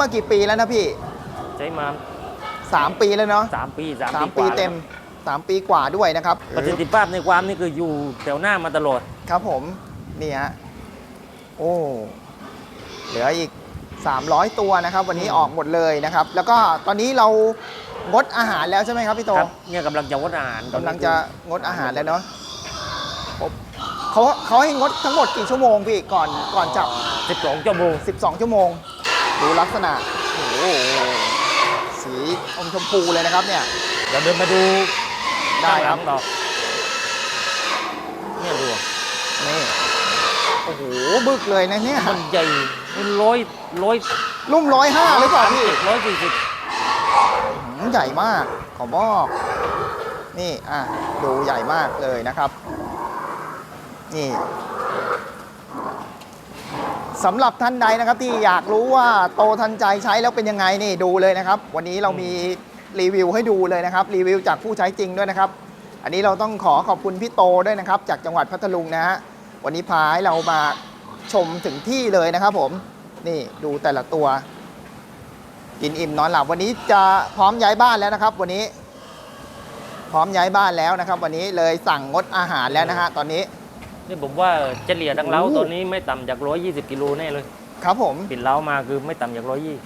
มากี่ปีแล้วนะพี่ ใช้มาสามปีแล้วเนาะสามปีสามสามปีปีกว่าเต็มสามปีกว่าด้วยนะครับประสิทธิภาพในความนี่คืออยู่แถวหน้ามาตลอด ครับผม นี่ฮะ โอ้ เหลืออีก 300 ตัวนะครับ วันนี้ออกหมดเลยนะครับ แล้วก็ตอนนี้เรางดอาหารแล้วใช่ไหมครับพี่โตครับเนี่ยกำลังจะงดอาหารกำลังจะงดอาหารแล้วเนาะผมเขาเขาให้งดทั้งหมดกี่ชั่วโมงพี่ก่อนก่อนจับสิบสองชั่วโมง 12 ชั่วโมง ดูลักษณะโอ้โหสีอมชมพูเลยนะครับเนี่ย เดี๋ยวเดินมาดูได้ครับข้างหลังต่อเนี่ยดูนี่โอ้โหบึกเลยนะเนี่ยมันใหญ่มันร้อยร้อยรุ่มร้อยห้าหรือเปล่าพี่ร้อยสี่สิบหืมใหญ่มากขอบอกนี่อะดูใหญ่มากเลยนะครับ นี่ สำหรับท่านใดนะครับที่อยากรู้ว่าโตทันใจใช้แล้วเป็นยังไงนี่ดูเลยนะครับ วันนี้เรามีรีวิวให้ดูเลยนะครับ รีวิวจากผู้ใช้จริงด้วยนะครับ อันนี้เราต้องขอขอบคุณพี่โตด้วยนะครับ จากจังหวัดพัทลุงนะฮะวันนี้พาให้เรามาชมถึงที่เลยนะครับผมนี่ดูแต่ละตัว กินอิ่มนอนหลับวันนี้จะพร้อมย้ายบ้านแล้วนะครับ วันนี้ พร้อมย้ายบ้านแล้วนะครับ วันนี้เลยสั่งงดอาหารแล้วนะฮะตอนนี้ นี่ผมว่าเฉลี่ยทั้งเล้าโอ้โหตัวนี้ไม่ต่ำจากร้อยยี่สิบกิโลแน่เลย ครับผม ปิดเล้ามาคือไม่ต่ำจากร้อยยี่